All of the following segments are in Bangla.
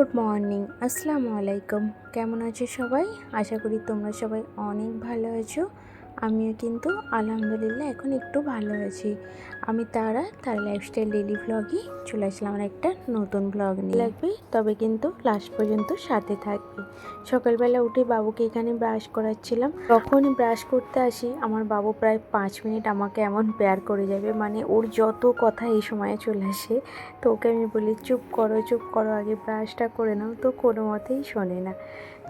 গুড মর্নিং আসসালামু আলাইকুম। কেমন আছো সবাই? আশা করি তোমরা সবাই অনেক ভালো আছো। আমিও কিন্তু আলহামদুলিল্লাহ এখন একটু ভালো আছি। আমি তারা, তার লাইফস্টাইল ডেলি ভ্লগই চলে আসলাম একটা নতুন ব্লগ নিয়ে। লাগবে, তবে কিন্তু লাস্ট পর্যন্ত সাথে থাকবে। সকালবেলা উঠে বাবুকে এখানে ব্রাশ করাচ্ছিলাম। তখনই ব্রাশ করতে আসি, আমার বাবু প্রায় পাঁচ মিনিট আমাকে এমন পেয়ার করে যাবে মানে ওর যত কথা এই সময়ে চলে আসে, তো ওকে আমি বলি, চুপ করো চুপ করো, আগে ব্রাশটা করে নাও। তো কোনো মতেই শোনে না।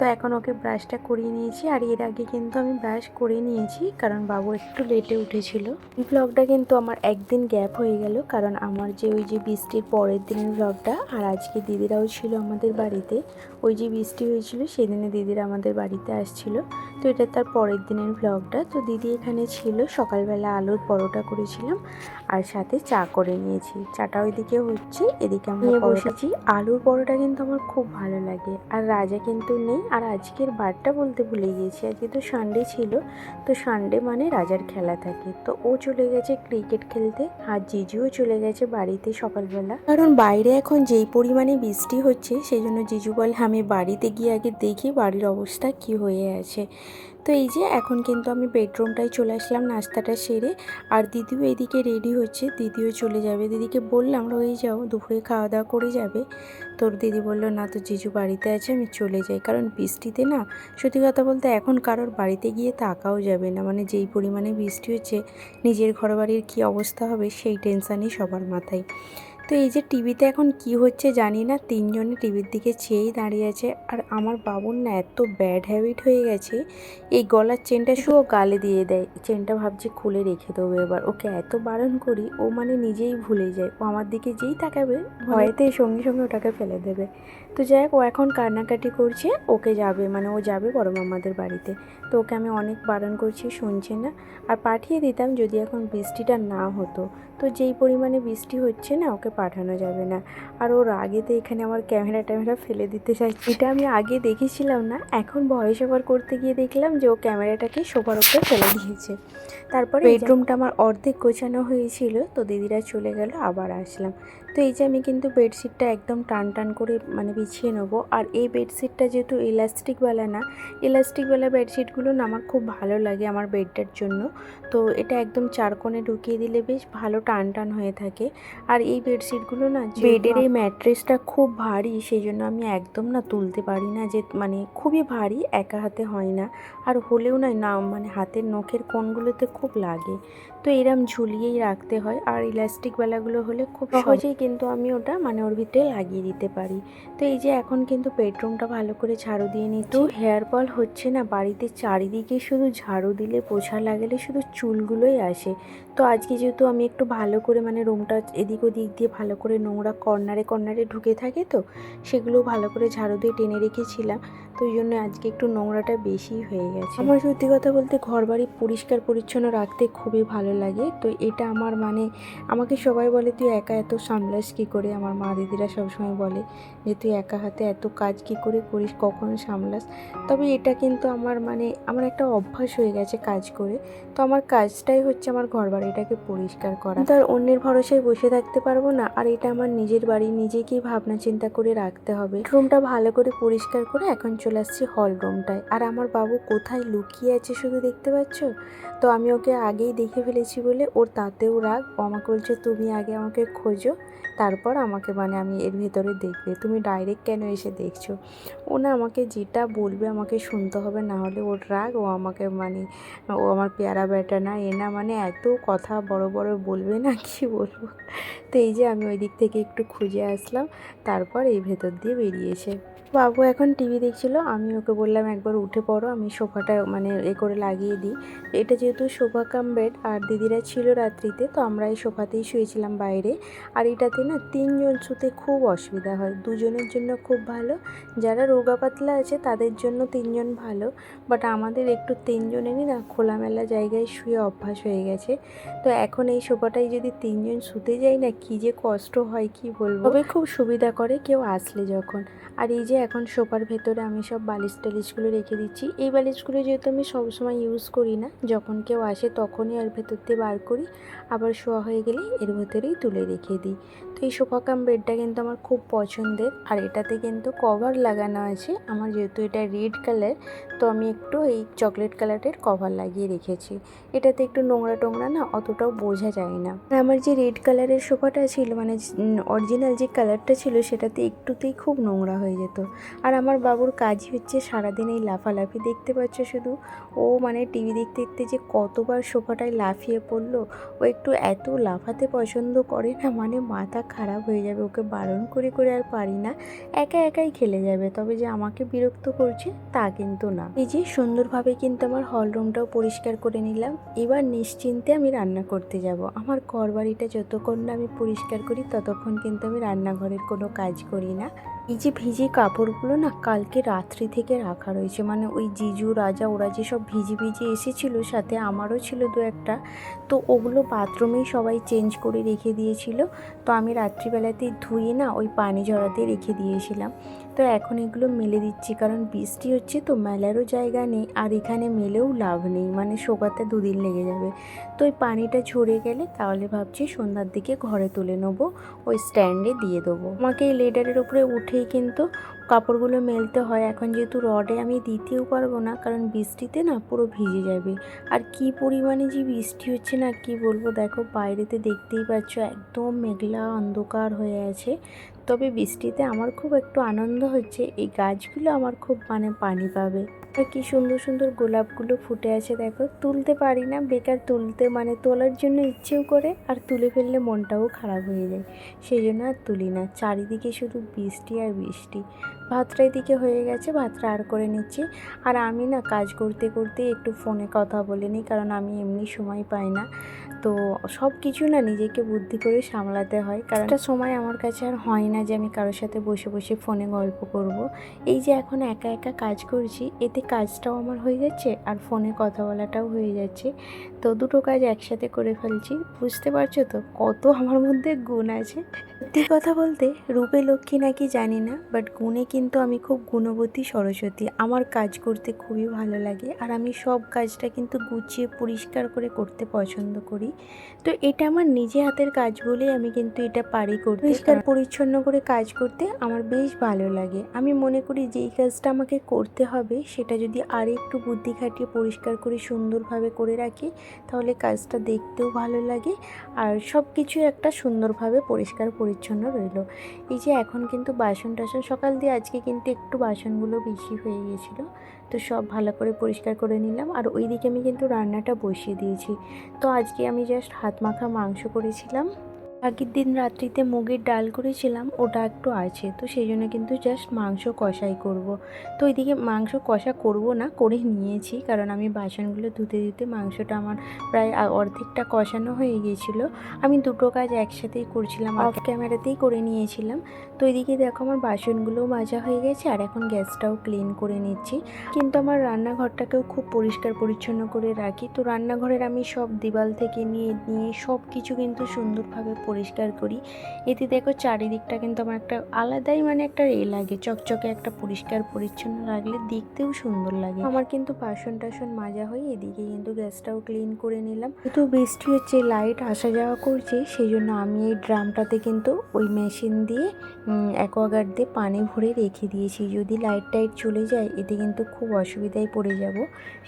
তো এখন ওকে ব্রাশটা করিয়ে নিয়েছি আর এর আগে কিন্তু আমি ব্রাশ করে নিয়েছি কারণ বাবু একটু লেটে উঠেছিল। এই ব্লগটা কিন্তু আমার একদিন গ্যাপ হয়ে গেল কারণ আমার যে ওই যে বৃষ্টির পরের দিনের ব্লগটা আর আজকে দিদিরাও ছিল আমাদের বাড়িতে, ওই যে বৃষ্টি হয়েছিল সেদিনে দিদিরা আমাদের বাড়িতে আসছিল। তো এটা তার পরের দিনের ব্লগটা তো দিদি এখানে ছিল, সকালবেলা আলুর পরোটা করেছিলাম আর সাথে চা করে নিয়েছি। চাটা ওইদিকে হচ্ছে এদিকে আমি বসেছি আলুর পরোটা কিন্তু আমার খুব ভালো লাগে। আর রাজা কিন্তু নেই। আর আজকের বারটা বলতে ভুলে গিয়েছি। আজকে তো সানডে ছিল। তো সানডে মানে রাজার খেলা থাকে। তো ও চলে গেছে ক্রিকেট খেলতে। আর জিজুও চলে গেছে বাড়িতে সকালবেলা। কারণ বাইরে এখন যেই পরিমাণে বৃষ্টি হচ্ছে সেই জন্য জিজু বলে আমি বাড়িতে গিয়ে আগে দেখি বাড়ির অবস্থা কি হয়ে আছে। তো এই যে এখন কিন্তু আমি বেডরুমটায় চলে আসলাম নাস্তাটা সেরে। আর দিদিও এদিকে রেডি হচ্ছে, দিদিও চলে যাবে। দিদিকে বললাম রয়ে যাও, দুপুরে খাওয়া দাওয়া করে যাবে। তোর দিদি বলল, না তো জিজু বাড়িতে আছে, আমি চলে যাই। কারণ বৃষ্টিতে না, সত্যি কথা বলতে এখন কারোর বাড়িতে গিয়ে তাকাও যাবে না। মানে যেই পরিমাণে বৃষ্টি হচ্ছে, নিজের ঘর বাড়ির কী অবস্থা হবে, সেই টেনশানই সবার মাথায়। তো এই যে টিভিতে এখন কি হচ্ছে জানি না, তিনজনে টিভির দিকে চেয়েই দাঁড়িয়ে আছে। আর আমার বাবুর না এত ব্যাড হ্যাবিট হয়ে গেছে, এই গলার চেনটা শুধু গালে দিয়ে দেয়। চেনটা ভাবছি খুলে রেখে দেবো এবার। ওকে এত বারণ করি, ও মানে নিজেই ভুলে যায়। ও আমার দিকে যেই তাকাবে, ভয়েতে সঙ্গে সঙ্গে ওটাকে ফেলে দেবে। তো যাই হোক, ও এখন কান্নাকাটি করছে, ওকে যাবে মানে ও যাবে বড় মামাদের বাড়িতে। তো ওকে আমি অনেক বারণ করছি, শুনছে না? আর পাঠিয়ে দিতাম যদি এখন বৃষ্টিটা না হতো। তো যেই পরিমাণে বৃষ্টি হচ্ছে না, ওকে পাঠানো যাবে না। আর ওর আগেতে এখানে আমার ক্যামেরা ট্যামেরা ফেলে দিতে চাই এটা আমি আগে দেখেছিলাম না এখন ভয়েস ওভার করতে গিয়ে দেখলাম যে ও ক্যামেরাটাকে সোফার উপরে ফেলে দিয়েছে। তারপরে বেডরুমটা আমার অর্ধেক গোছানো হয়েছিল তো দিদিরা চলে গেল আবার আসলাম। তো এই যে আমি কিন্তু বেডশিটটা একদম টান টান করে মানে বিছিয়ে নেব। আর এই বেডশিটটা যেহেতু ইলাস্টিকওয়ালা না ইলাস্টিকওয়ালা বেডশিটগুলো না আমার খুব ভালো লাগে আমার বেডটার জন্য। তো এটা একদম চার কোণে ঢুকিয়ে দিলে বেশ ভালো টান টান হয়ে থাকে। আর এই বেডশিটগুলো না বেডের এই ম্যাট্রেসটা খুব ভারী সেই জন্য আমি একদম না তুলতে পারি না যে মানে খুবই ভারী একা হাতে হয় না। আর হলেও না না মানে হাতের নখের কোণগুলোতে খুব লাগে। তো এরম ঝুলিয়েই রাখতে হয়। আর ইলাস্টিকওয়ালাগুলো হলে খুব সহজেই কিন্তু আমি ওটা মানে ওর ভিতরে লাগিয়ে দিতে পারি। তো এই যে এখন কিন্তু বেডরুমটা ভালো করে ঝাড়ু দিয়ে নিই তো হেয়ার ফল হচ্ছে না বাড়িতে চারিদিকে শুধু ঝাড়ু দিলে পোছা লাগালে শুধু চুলগুলোই আসে। তো আজকে যেহেতু আমি একটু ভালো করে মানে রুমটা এদিক ওদিক দিয়ে ভালো করে নোংরা কর্নারে কর্নারে ঢুকে থাকে তো, সেগুলো ভালো করে ঝাড়ু দিয়ে টেনে রেখেছিলাম। তো ওই জন্য আজকে একটু নোংরাটা বেশি হয়ে গেছে। আমার সত্যি কথা বলতে ঘর বাড়ি পরিষ্কার পরিচ্ছন্ন রাখতে খুবই ভালো লাগে। তো এটা আমার মানে আমাকে সবাই বলে, তুই একা এত সামলাস কী করে? আমার মা দিদিরা সবসময় বলে যে, তুই একা হাতে এত কাজ কী করে করিস, কখনো সামলাস? তবে এটা কিন্তু আমার মানে আমার একটা অভ্যাস হয়ে গেছে কাজ করে। তো আমার কাজটাই হচ্ছে আমার ঘর বাড়িটাকে পরিষ্কার করা। তার অন্যের ভরসায় বসে থাকতে পারব না, আর এটা আমার নিজের বাড়ি, নিজেকেই ভাবনা চিন্তা করে রাখতে হবে। রুমটা ভালো করে পরিষ্কার করে এখন চলে আসছি হল রুমটায় আর আমার বাবু কোথায় লুকিয়ে আছে শুধু দেখতে পাচ্ছ? তো আমি ওকে আগেই দেখে ফেলেছি বলে ওর তাতেও রাগ। ও আমাকে বলছে, তুমি আগে আমাকে খোঁজো। তারপর আমাকে মানে আমি এর ভেতরে দেখবে। তুমি ডাইরেক্ট কেন এসে দেখছ? ও না আমাকে যেটা বলবে আমাকে শুনতে হবে, না হলে ওর রাগ, ও আমাকে মানে ও আমার পেয়ারা বেটা না, এ না মানে এত কথা বড় বড় বলবে না কি বলব? তো এই যে আমি ওই দিক থেকে একটু খুঁজে আসলাম, তারপর এই ভেতর দিয়ে বেরিয়েছে বাবু এখন টিভি দেখছিল, আমি ওকে বললাম একবার উঠে পড়ো, আমি সোফাটা মানে এ করে লাগিয়ে দিই। এটা যেহেতু সোফা কাম বেড, আর দিদিরা ছিল রাত্রিতে, তো আমরা এই সোফাতেই শুয়েছিলাম বাইরে। আর এটাতে না তিনজন শুতে খুব অসুবিধা হয়। দুজনের জন্য খুব ভালো। যারা রোগা পাতলা আছে, তাদের জন্য তিনজন ভালো। বাট আমাদের একটু তিনজনেরই না খোলামেলা জায়গায় শুয়ে অভ্যাস হয়ে গেছে। তো এখন এই সোফাটাই যদি তিনজন শুতে যাই না, কী যে কষ্ট হয়, কি বলব? তবে খুব সুবিধা করে কেউ আসলে যখন। আর এই যে এখন সোফার ভেতরে আমি সব বালিশ টালিশগুলো রেখে দিচ্ছি। এই বালিশগুলো যেহেতু আমি সবসময় ইউজ করি না, যখন কেউ আসে তখনই আর ভেতর দিয়ে বার করি। আবার শোয়া হয়ে গেলে এর ভেতরেই তুলে রেখে দিই। তো এই সোফা কাম বেডটা কিন্তু আমার খুব পছন্দের। আর এটাতে কিন্তু কভার লাগানো আছে। আমার যেহেতু এটা রেড কালার তো আমি একটু এই চকলেট কালারের কভার লাগিয়ে রেখেছি। এটাতে একটু নোংরা টোংরা না, অতটাও বোঝা যায় না। আমার যে রেড কালারের সোফাটা ছিল মানে অরিজিনাল যে কালারটা ছিল, সেটাতে একটুতেই খুব নোংরা হয়ে যেত। আর আমার বাবুর কাজই হচ্ছে সারাদিন এই লাফালাফি। দেখতে পাচ্ছ শুধু ও মানে টিভি দেখতে দেখতে যে কতবার সোফাটায় লাফিয়ে পড়ল, ও একটু এত লাফাতে পছন্দ করে না মানে মাথা খারাপ হয়ে যাবে, ওকে বারণ করে করে আর পারি না। একা একাই খেলে যাবে, তবে যে আমাকে বিরক্ত করছে তা কিন্তু না। এই যে সুন্দরভাবে কিন্তু আমার হল রুমটাও পরিষ্কার করে নিলাম। এবার নিশ্চিন্তে আমি রান্না করতে যাব। আমার ঘর বাড়িটা যতক্ষণ না আমি পরিষ্কার করি, ততক্ষণ কিন্তু আমি রান্নাঘরের কোনো কাজ করি না। এই যে ভিজে কাপড়গুলো না কালকে রাত্রি থেকে রাখা রয়েছে মানে ওই জিজু, রাজা, ওরা যে সব ভিজে ভিজে এসেছিল, সাথে আমারও ছিল দু একটা, তো ওগুলো বাথরুমেই সবাই চেঞ্জ করে রেখে দিয়েছিল। তো আমি রাত্রিবেলাতেই ধুয়ে না ওই পানি ঝরাতে রেখে দিয়েছিলাম। তো এখন এগুলো মেলে দিচ্ছি, কারণ বৃষ্টি হচ্ছে তো মেলারও জায়গা নেই, আর এখানে মেলেও লাভ নেই মানে শোকাতে দুদিন লেগে যাবে। তো ওই পানিটা ঝরে গেলে তাহলে ভাবছি সন্ধ্যার দিকে ঘরে তুলে নেব, ওই স্ট্যান্ডে দিয়ে দেবো। আমাকে এই লেডারের উপরে উঠেই কিন্তু কাপড়গুলো মেলতে হয়। এখন যেহেতু রডে আমি দিতেও পারব না, কারণ বৃষ্টিতে না পুরো ভিজে যাবে। আর কি পরিমাণে যে বৃষ্টি হচ্ছে না কি বলব, দেখো বাইরেতে দেখতেই পাচ্ছ একদম মেঘলা অন্ধকার হয়ে আছে। তবে বৃষ্টিতে আমার খুব একটু আনন্দ হচ্ছে। এই গাছগুলো আমার খুব মানে পানি পাবে। আর কি সুন্দর সুন্দর গোলাপগুলো ফুটে আছে, দেখো। তুলতে পারি না, বেকার তুলতে মানে তোলার জন্য ইচ্ছেও করে, আর তুলে ফেললে মনটাও খারাপ হয়ে যায়। সেই জন্য আর তুলি না। চারিদিকে শুধু বৃষ্টি আর বৃষ্টি। ভাতটা এদিকে হয়ে গেছে ভাতটা আর করে নিচ্ছি। আর আমি না কাজ করতে করতে একটু ফোনে কথা বলে নিই, কারণ আমি এমনি সময় পাই না। তো সব কিছু না নিজেকে বুদ্ধি করে সামলাতে হয়, কারণ একটা সময় আমার কাছে আর হয় না যে আমি কারোর সাথে বসে বসে ফোনে গল্প করব। এই যে এখন একা একা কাজ করছি, এতে কাজটাও আমার হয়ে যাচ্ছে আর ফোনে কথা বলাটাও হয়ে যাচ্ছে। তো দুটো কাজ একসাথে করে ফেলছি, বুঝতে পারছ তো কত আমার মধ্যে গুণ আছে। সত্যি কথা বলতে রূপে লক্ষ্মী নাকি জানি না বাট গুণে কিন্তু আমি খুব গুণবতী সরস্বতী। আমার কাজ করতে খুবই ভালো লাগে আর আমি সব কাজটা কিন্তু গুছিয়ে পরিষ্কার করে করতে পছন্দ করি। তো এটা আমার নিজে হাতের কাজ বলে আমি কিন্তু এটা পারি করতে। পরিষ্কার পরিচ্ছন্ন করে কাজ করতে আমার বেশ ভালো লাগে। আমি মনে করি যেই কাজটা আমাকে করতে হবে সেটা যদি আর একটু বুদ্ধি খাটিয়ে পরিষ্কার করে সুন্দরভাবে করে রাখি তাহলে কাজটা দেখতেও ভালো লাগে আর সব কিছু একটা সুন্দরভাবে পরিষ্কার পরিচ্ছন্ন রইল। এই যে এখন কিন্তু বাসন টাসন সকাল দিয়ে আজকে কিন্তু একটু বাসনগুলো বেশি হয়ে গিয়েছিল তো সব ভালো করে পরিষ্কার করে নিলাম। আর ওইদিকে আমি কিন্তু রান্নাটা বসিয়ে দিয়েছি। তো আজকে আমি জাস্ট হাত মাখা মাংস করেছিলাম। আগের দিন রাত্রিতে মুগের ডাল করেছিলাম ওটা একটু আছে তো সেই জন্য কিন্তু জাস্ট মাংস কষাই করব। তো ওইদিকে মাংস কষা করব না করে নিয়েছি কারণ আমি বাসনগুলো ধুতে ধুতে মাংসটা আমার প্রায় অর্ধেকটা কষানো হয়ে গিয়েছিল। আমি দুটো কাজ একসাথেই করছিলাম অফ ক্যামেরাতেই করে নিয়েছিলাম। তো ওইদিকে দেখো আমার বাসনগুলোও মাজা হয়ে গেছে আর এখন গ্যাসটাও ক্লিন করে নিচ্ছি। কিন্তু আমার রান্নাঘরটাকেও খুব পরিষ্কার পরিচ্ছন্ন করে রাখি। তো রান্নাঘরের আমি সব দেওয়াল থেকে নিয়ে নিয়ে সব কিছু কিন্তু সুন্দরভাবে পরিষ্কার করি। এতে দেখো চারিদিকটা কিন্তু আমার একটা আলাদাই মানে একটা এ লাগে, চকচকে একটা পরিষ্কার পরিচ্ছন্ন লাগলে দেখতেও সুন্দর লাগে। আমার কিন্তু বাসন টাসন মাজা হয়ে এদিকে কিন্তু গ্যাসটাও ক্লিন করে নিলাম। কিন্তু বৃষ্টি হচ্ছে, লাইট আসা যাওয়া করছে সেই জন্য আমি এই ড্রামটাতে কিন্তু ওই মেশিন দিয়ে অ্যাকোয়াগার্ড দিয়ে পানি ভরে রেখে দিয়েছি। যদি লাইট টাইট চলে যায়, এতে কিন্তু খুব অসুবিধায় পড়ে যাব।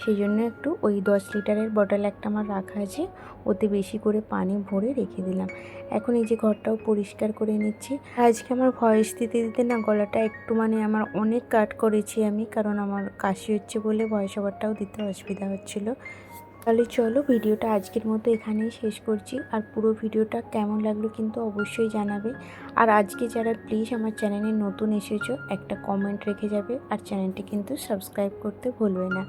সেই জন্য একটু ওই দশ লিটারের বটল একটা আমার রাখা আছে, ওতে বেশি করে পানি ভরে রেখে দিলাম। এখন এই যে ঘরটাও পরিষ্কার করে নিচ্ছি। আজকে আমার ভয়েস দিতে দিতে না গলাটা একটু মানে আমার অনেক কাট করেছি আমি, কারণ আমার কাশি হচ্ছে বলে ভয়েস ওভারটাও দিতে অসুবিধা হচ্ছিল। তাহলে চলো ভিডিওটা আজকের মতো এখানেই শেষ করছি। আর পুরো ভিডিওটা কেমন লাগল কিন্তু অবশ্যই জানাবে। আর আজকে যারা প্লিজ আমার চ্যানেলে নতুন এসেছ, একটা কমেন্ট রেখে যাবে। আর চ্যানেলটি কিন্তু সাবস্ক্রাইব করতে ভুলবে না।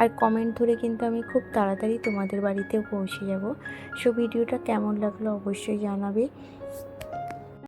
আর কমেন্ট ধরে কিন্তু আমি খুব তাড়াতাড়ি তোমাদের বাড়িতে পৌঁছে যাব। সো ভিডিওটা কেমন লাগল অবশ্যই জানাবে।